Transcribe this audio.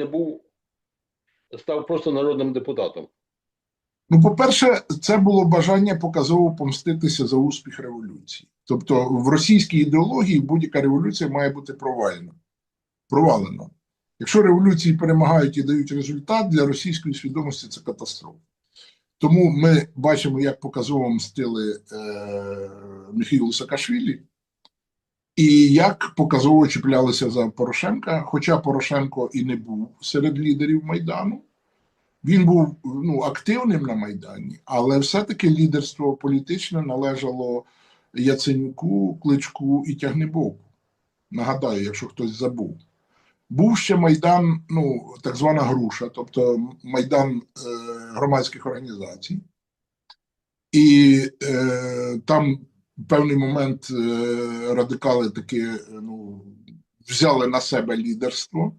не був, став просто народним депутатом. Ну, по-перше, це було бажання показово помститися за успіх революції. Тобто, в російській ідеології будь-яка революція має бути провальна. Провалена. Якщо революції перемагають і дають результат, для російської свідомості це катастрофа. Тому ми бачимо, як показово мстили е, Міхаїлу Саакашвілі, і як показово чіплялися за Порошенка, хоча Порошенко і не був серед лідерів Майдану. Він був ну, активним на Майдані, але все-таки лідерство політичне належало Яценюку, Кличку і Тягнебоку. Нагадаю, якщо хтось забув. Був ще Майдан, ну, так звана груша, тобто Майдан е, громадських організацій. І е, там певний момент е, радикали таки ну, взяли на себе лідерство.